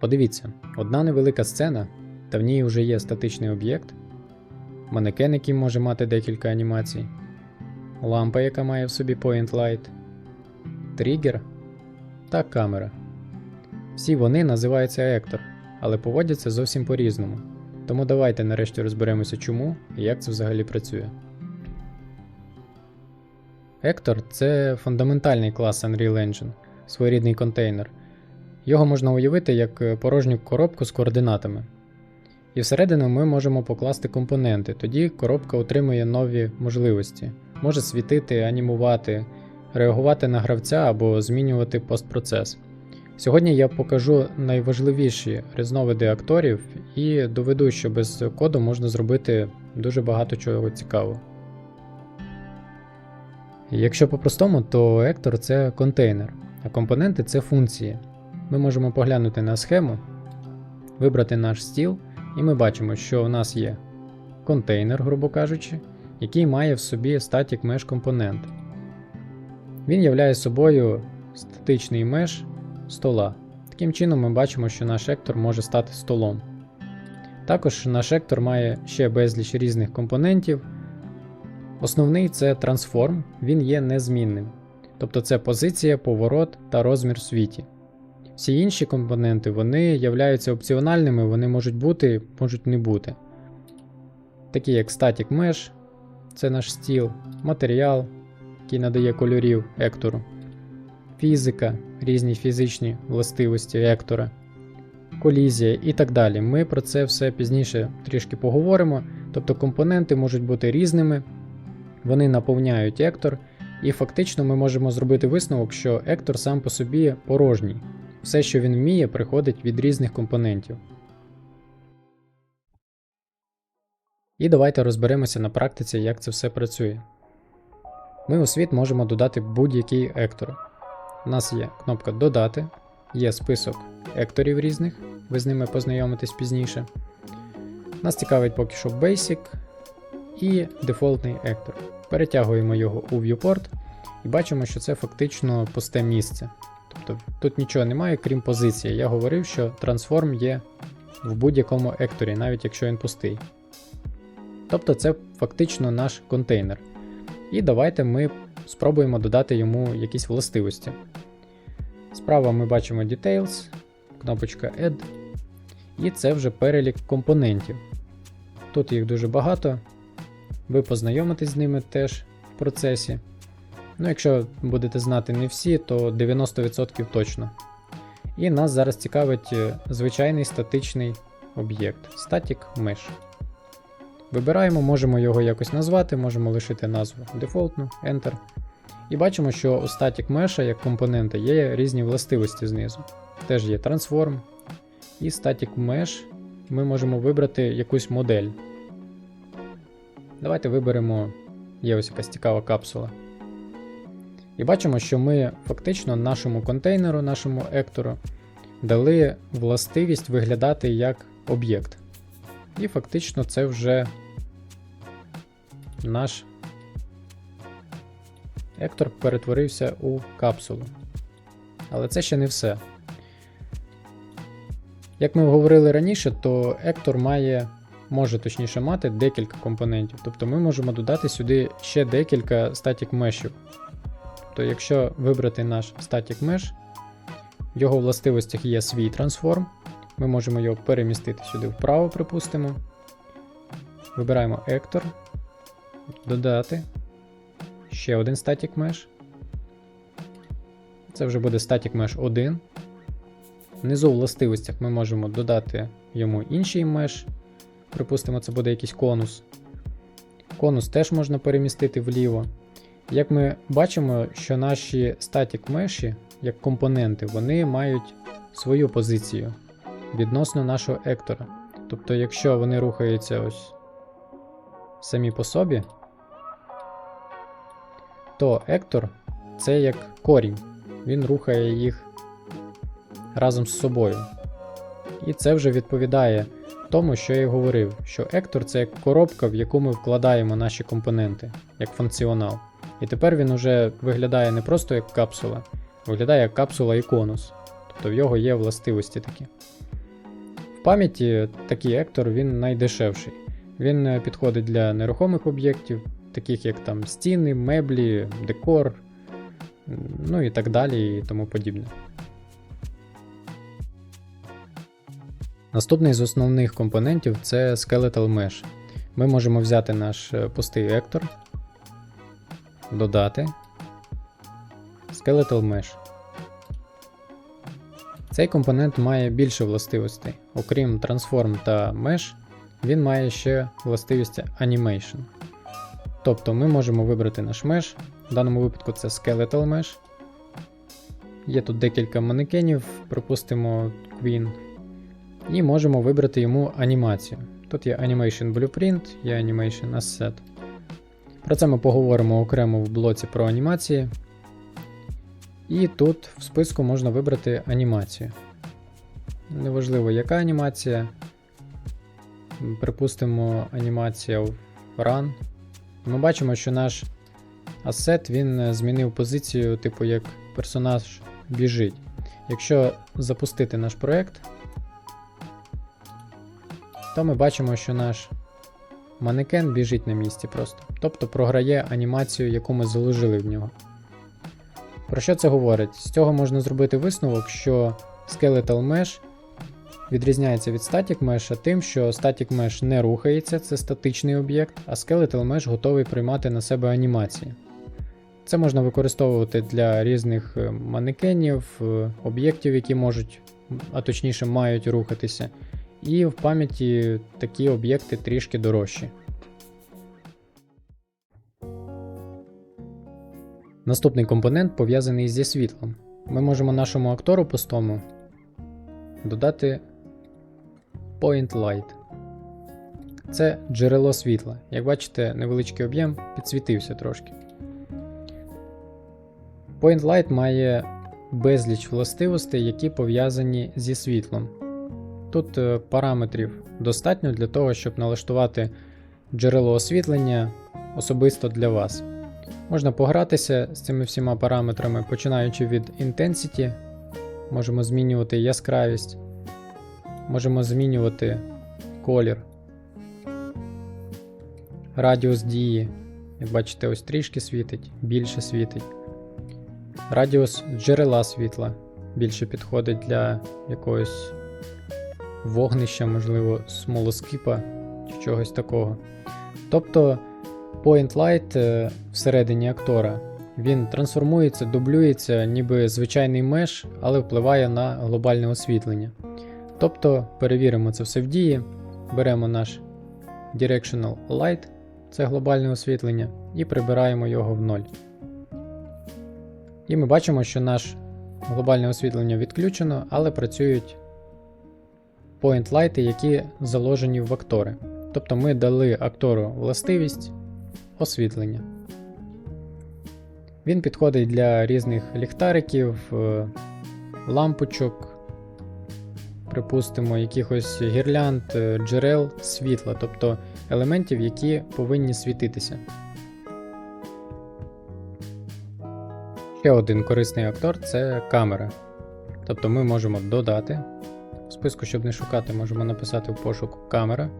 Подивіться, одна невелика сцена, та в ній вже є статичний об'єкт, манекен, який може мати декілька анімацій, лампа, яка має в собі point light, тригер та камера. Всі вони називаються Ектор, але поводяться зовсім по-різному. Тому давайте нарешті розберемося, чому і як це взагалі працює. Ектор це фундаментальний клас Unreal Engine, своєрідний контейнер. Його можна уявити як е, порожню коробку з координатами. І всередину ми можемо покласти компоненти, тоді коробка отримує нові можливості, може світити, анімувати, реагувати на гравця або змінювати постпроцес. Сьогодні я покажу найважливіші різновиди акторів і доведу, що без коду можна зробити дуже багато чого цікавого. Якщо по-простому, то Ектор це контейнер, а компоненти це функції. Ми можемо поглянути на схему, вибрати наш стіл, і ми бачимо, що у нас є контейнер, грубо кажучи, який має в собі static mesh компонент. Він являє собою статичний меш стола. Таким чином ми бачимо, що наш ектор може стати столом. Також наш ектор має ще безліч різних компонентів. Основний це трансформ, він є незмінним. Тобто це позиція, поворот та розмір світі. Всі інші компоненти вони являються опціональними, вони можуть бути, можуть не бути. Такі як Static Mesh, це наш стіл, матеріал, який надає кольорів ектору, фізика, різні фізичні властивості ектора, колізія і так далі. Ми про це все пізніше трішки поговоримо. Тобто компоненти можуть бути різними, вони наповняють ектор, і фактично ми можемо зробити висновок, що ектор сам по собі порожній. Все, що він вміє, приходить від різних компонентів. І давайте розберемося на практиці, як це все працює. Ми у світ можемо додати будь-який ектор. У нас є кнопка Додати, є список екторів різних, ви з ними познайомитесь пізніше. Нас цікавить поки що Basic і дефолтний ектор. Перетягуємо його у viewport і бачимо, що це фактично пусте місце. Тобто тут нічого немає, крім позиції. Я говорив, що трансформ є в будь-якому екторі, навіть якщо він пустий. Тобто це фактично наш контейнер. І давайте ми спробуємо додати йому якісь властивості. Справа ми бачимо Details, кнопочка Add, і це вже перелік компонентів. Тут їх дуже багато. Ви познайомитесь з ними теж в процесі. Ну, якщо будете знати не всі, то 90% точно. І нас зараз цікавить е, звичайний статичний об'єкт Static Mesh. Вибираємо, можемо його якось назвати, можемо лишити назву дефолтну, Enter. І бачимо, що у Static Mesh як компонента є різні властивості знизу. Теж є Transform. І Static Mesh ми можемо вибрати якусь модель. Давайте виберемо, є ось якась цікава капсула. І бачимо, що ми фактично нашому контейнеру, нашому ектору дали властивість виглядати як об'єкт. І фактично це вже наш ектор перетворився у капсулу. Але це ще не все. Як ми говорили раніше, то ектор має, може точніше мати декілька компонентів. Тобто ми можемо додати сюди ще декілька статік мешів. Тобто, якщо вибрати наш Static Mesh, в його властивостях є свій трансформ, ми можемо його перемістити сюди вправо, припустимо. Вибираємо Ектор, додати ще один Static Mesh. Це вже буде Static Mesh 1. Внизу в властивостях ми можемо додати йому інший меш. Припустимо, це буде якийсь конус. Конус теж можна перемістити вліво. Як ми бачимо, що наші static меші, як компоненти, вони мають свою позицію відносно нашого ектора. Тобто, якщо вони рухаються ось самі по собі, то ектор це як корінь, він рухає їх разом з собою. І це вже відповідає тому, що я й говорив, що Ектор це як коробка, в яку ми вкладаємо наші компоненти, як функціонал. І тепер він уже виглядає не просто як капсула, виглядає як капсула і конус. Тобто в його є властивості такі. В пам'яті такий Ектор він найдешевший. Він е, підходить для нерухомих об'єктів, таких як там стіни, меблі, декор, ну і так далі, і тому подібне. Наступний з основних компонентів це Skeletal Mesh. Ми можемо взяти наш е, пустий Ектор, додати Skeletal Mesh. Цей компонент має більше властивостей. Окрім Transform та Mesh, він має ще властивість Animation. Тобто ми можемо вибрати наш Mesh, в даному випадку це Skeletal Mesh. Є тут декілька манекенів, припустимо Queen. І можемо вибрати йому анімацію. Тут є Animation Blueprint, є Animation Asset. Про це ми поговоримо окремо в блоці про анімації. І тут в списку можна вибрати анімацію. Неважливо, яка анімація. Припустимо, анімація Run. Ми бачимо, що наш асет він е, змінив позицію, типу як персонаж біжить. Якщо запустити наш проект, то ми бачимо, що наш манекен біжить на місці просто. Тобто програє анімацію, яку ми заложили в нього. Про що це говорить? З цього можна зробити висновок, що Skeletal Mesh відрізняється від Static Mesh тим, що Static Mesh не рухається, це статичний об'єкт, а Skeletal Mesh готовий приймати на себе анімації. Це можна використовувати для різних е, манекенів, е, об'єктів, які можуть, а точніше мають рухатися. І в пам'яті такі об'єкти трішки дорожчі. Наступний компонент пов'язаний зі світлом. Ми можемо нашому актору пустому додати Point Light. Це джерело світла. Як бачите, невеличкий об'єм підсвітився трошки. Point Light має безліч властивостей, які пов'язані зі світлом. Тут е, параметрів достатньо для того, щоб налаштувати джерело освітлення особисто для вас. Можна погратися з цими всіма параметрами, починаючи від Intensity, можемо змінювати яскравість, можемо змінювати колір, радіус дії. Як бачите, ось трішки світить, більше світить. Радіус джерела світла більше підходить для якогось вогнища, можливо, смолоскипа чи чогось такого. Тобто Point Light е, всередині актора він трансформується, дублюється, ніби звичайний меш, але впливає на глобальне освітлення. Тобто перевіримо це все в дії, беремо наш Directional Light, це глобальне освітлення, і прибираємо його в ноль. І ми бачимо, що наш глобальне освітлення відключено, але працюють point лайти, які заложені в актори. Тобто ми дали актору властивість освітлення. Він підходить для різних ліхтариків, е, лампочок, припустимо, якихось гірлянд, е, джерел світла, тобто елементів, які повинні світитися. Ще один корисний актор це камера. Тобто ми можемо додати. В списку, щоб не шукати, можемо написати в пошук камера.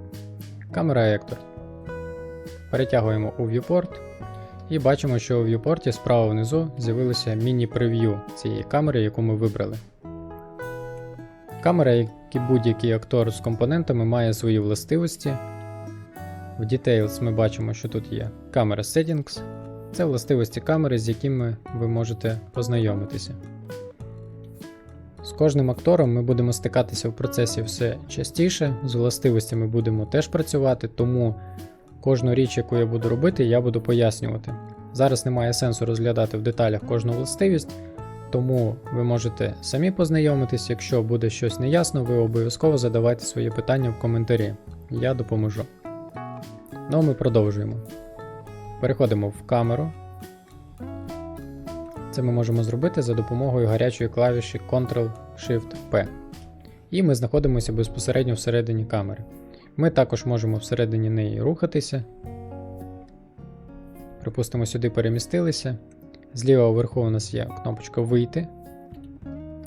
Камера Ектор. Перетягуємо у viewport і бачимо, що у viewport справа внизу з'явилося міні-прев'ю цієї камери, яку ми вибрали. Камера, як і будь-який актор з компонентами, має свої властивості. В Details ми бачимо, що тут є камера Settings. Це властивості камери, з якими ви можете познайомитися. З кожним актором ми будемо стикатися в процесі все частіше, з властивостями будемо теж працювати, тому кожну річ, яку я буду робити, я буду пояснювати. Зараз немає сенсу розглядати в деталях кожну властивість, тому ви можете самі познайомитись, якщо буде щось неясно, ви обов'язково задавайте свої питання в коментарі. Я допоможу. Ну а ми продовжуємо. Переходимо в камеру. Це ми можемо зробити за допомогою гарячої клавіші Ctrl-Shift-P. І ми знаходимося безпосередньо всередині камери. Ми також можемо всередині неї рухатися. Припустимо, сюди перемістилися. Зліва вверху у нас є кнопочка Вийти.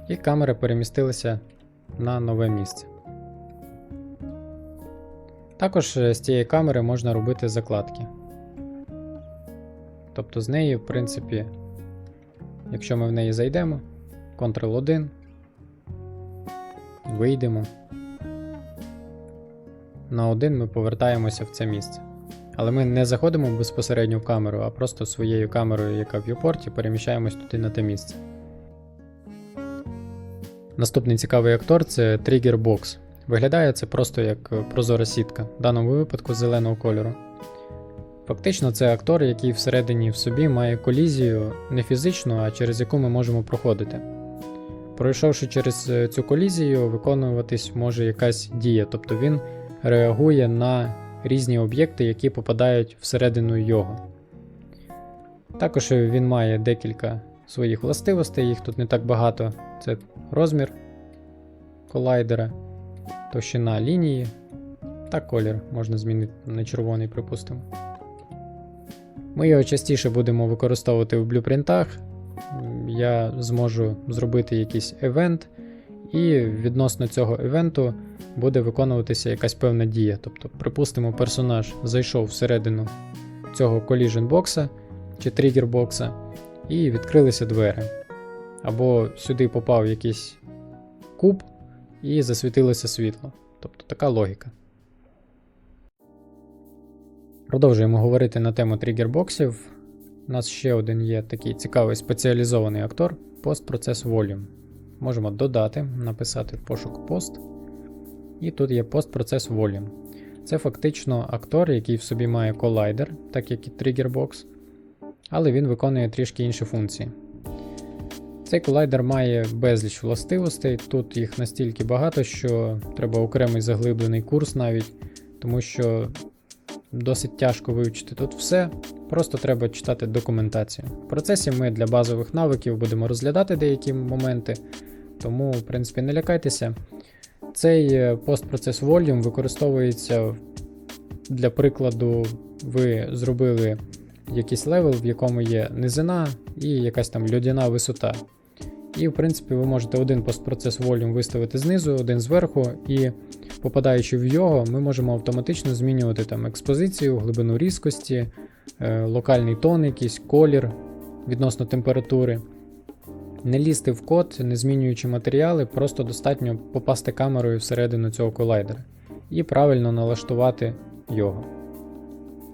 І камера перемістилася на нове місце. Також е, з цієї камери можна робити закладки. Тобто з неї, в принципі, якщо ми в неї зайдемо, Ctrl-1, вийдемо. На один ми повертаємося в це місце. Але ми не заходимо безпосередньо в камеру, а просто своєю камерою, яка в viewport, переміщаємось туди на те місце. Наступний цікавий актор це Trigger Box. Виглядає це просто як е, прозора сітка, в даному випадку зеленого кольору. Фактично, це актор, який всередині в собі має колізію не фізичну, а через яку ми можемо проходити. Пройшовши через е, цю колізію, виконуватись може якась дія, тобто він реагує на різні об'єкти, які попадають всередину його. Також він має декілька своїх властивостей, їх тут не так багато. Це розмір колайдера, товщина лінії та колір можна змінити на червоний, припустимо. Ми його частіше будемо використовувати в блюпринтах. Я зможу зробити якийсь евент, і відносно цього івенту буде виконуватися якась певна дія. Тобто, припустимо, персонаж зайшов всередину цього collision бокса чи тригер бокса, і відкрилися двері. Або сюди попав якийсь куб і засвітилося світло. Тобто така логіка. Продовжуємо говорити на тему тригербоксів. У нас ще один є такий цікавий спеціалізований актор постпроцес Volume. Можемо додати, написати пошук пост. І тут є постпроцес Volume. Це фактично актор, який в собі має колайдер, так як і Triggerbox, але він виконує трішки інші функції. Цей колайдер має безліч властивостей, тут їх настільки багато, що треба окремий заглиблений курс навіть, тому що досить тяжко вивчити тут все, просто треба читати документацію. В процесі ми для базових навиків будемо розглядати деякі моменти, тому, в принципі, не лякайтеся. Цей е, постпроцес Volume використовується для прикладу, ви зробили якийсь левел, в якому є низина і якась там льодяна висота. І, в принципі, ви можете один постпроцес Volume виставити знизу, один зверху, і попадаючи в його, ми можемо автоматично змінювати там експозицію, глибину різкості, е, локальний тон, якийсь колір відносно температури. Не лізти в код, не змінюючи матеріали, просто достатньо попасти камерою всередину цього колайдера і правильно налаштувати його.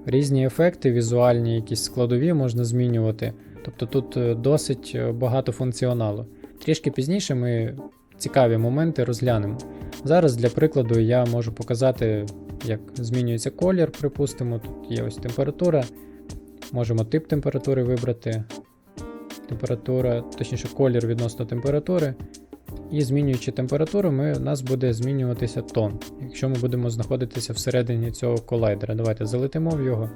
Різні ефекти, візуальні, якісь складові можна змінювати. Тобто тут е, досить е, багато функціоналу. Трішки пізніше ми цікаві моменти розглянемо. Зараз, для прикладу, я можу показати, як змінюється колір, припустимо, тут є ось температура. Можемо тип температури вибрати. Температура, точніше, колір відносно температури. І змінюючи температуру, ми, у нас буде змінюватися тон, якщо ми будемо знаходитися всередині цього колайдера. Давайте залетимо в його.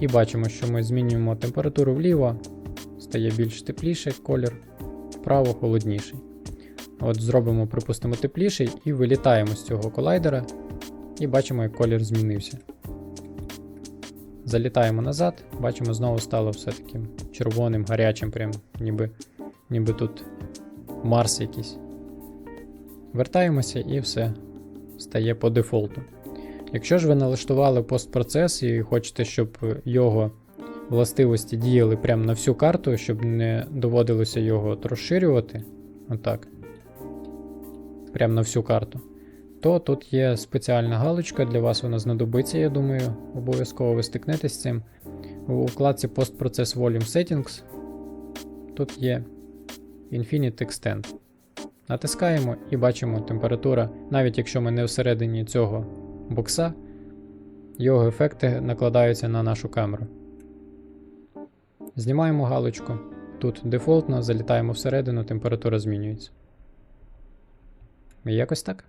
І бачимо, що ми змінюємо температуру вліво, стає більш тепліший колір, вправо холодніший. От Зробимо, припустимо, тепліший і вилітаємо з цього колайдера, і бачимо, як колір змінився. Залітаємо назад, бачимо, знову стало все таким червоним, гарячим, прям ніби, ніби тут Марс якийсь. Вертаємося і все стає по дефолту. Якщо ж ви налаштували постпроцес і хочете, щоб його властивості діяли прямо на всю карту, щоб не доводилося його розширювати, отак, прямо на всю карту, то тут є спеціальна галочка, для вас вона знадобиться, я думаю, обов'язково ви стикнетесь з цим. У вкладці Postprocess Volume Settings тут є Infinite Extend. Натискаємо і бачимо температура, навіть якщо ми не всередині цього бокса, його ефекти накладаються на нашу камеру. Знімаємо галочку. Тут дефолтно, залітаємо всередину, температура змінюється. Якось так.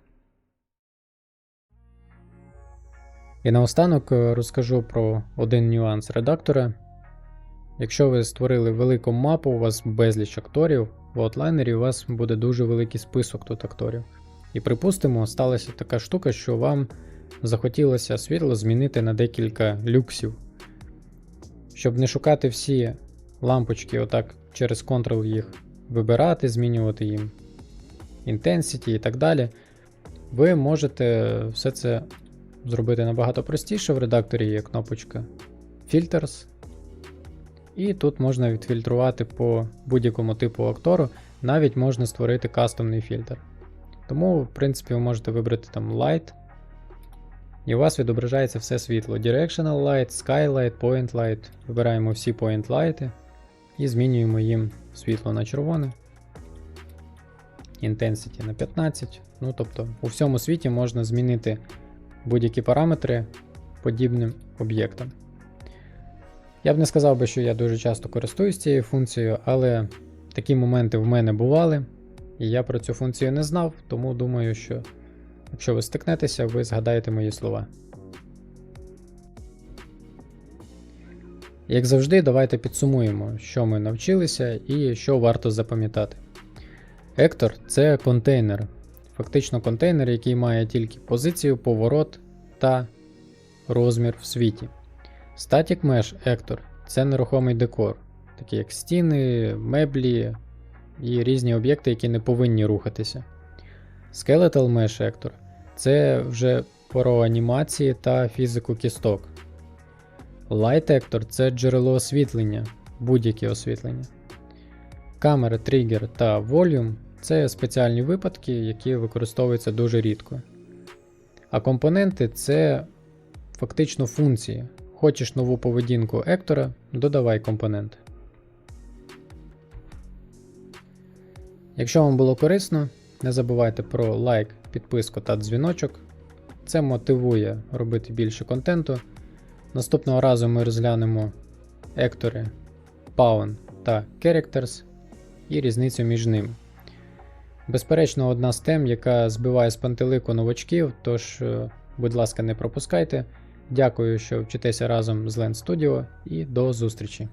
І наостанок е, розкажу про один нюанс редактора. Якщо ви створили велику мапу, у вас безліч акторів, в аутлайнері у вас буде дуже великий список тут акторів. І припустимо, сталася така штука, що вам захотілося світло змінити на декілька люксів. Щоб не шукати всі лампочки, отак через Ctrl їх вибирати, змінювати їм intensity і так далі. Ви можете все це зробити набагато простіше. В редакторі є кнопочка Filters. І тут можна відфільтрувати по будь-якому типу актору, навіть можна створити кастомний фільтр. Тому, в принципі, ви можете вибрати там Light. І у вас відображається все світло. Directional Light, Skylight, Point Light. Вибираємо всі Point Light і змінюємо їм світло на червоне. Intensity на 15. Ну, тобто, у всьому світі можна змінити будь-які параметри подібним об'єктам. Я б не сказав би, що я дуже часто користуюсь цією функцією, але такі моменти в мене бували, і я про цю функцію не знав, тому думаю, що якщо ви стикнетеся, ви згадаєте мої слова. Як завжди, давайте підсумуємо, що ми навчилися і що варто запам'ятати. Ектор це контейнер. Фактично контейнер, який має тільки позицію, поворот та розмір в світі. Static Mesh Ектор це нерухомий декор, такі як стіни, меблі і різні об'єкти, які не повинні рухатися. Skeletal Mesh Ектор це вже про анімації та фізику кісток. Light Ектор це джерело освітлення, будь-яке освітлення. Камера, тригер та Volume це спеціальні випадки, які використовуються дуже рідко. А компоненти це фактично функції. Хочеш нову поведінку Ектора, додавай компонент. Якщо вам було корисно, не забувайте про лайк, підписку та дзвіночок. Це мотивує робити більше контенту. Наступного разу ми розглянемо ектори Pawn та Characters і різницю між ними. Безперечно, одна з тем, яка збиває з пантелику новачків, тож, е, будь ласка, не пропускайте. Дякую, що вчитеся разом з Lens Studio і до зустрічі!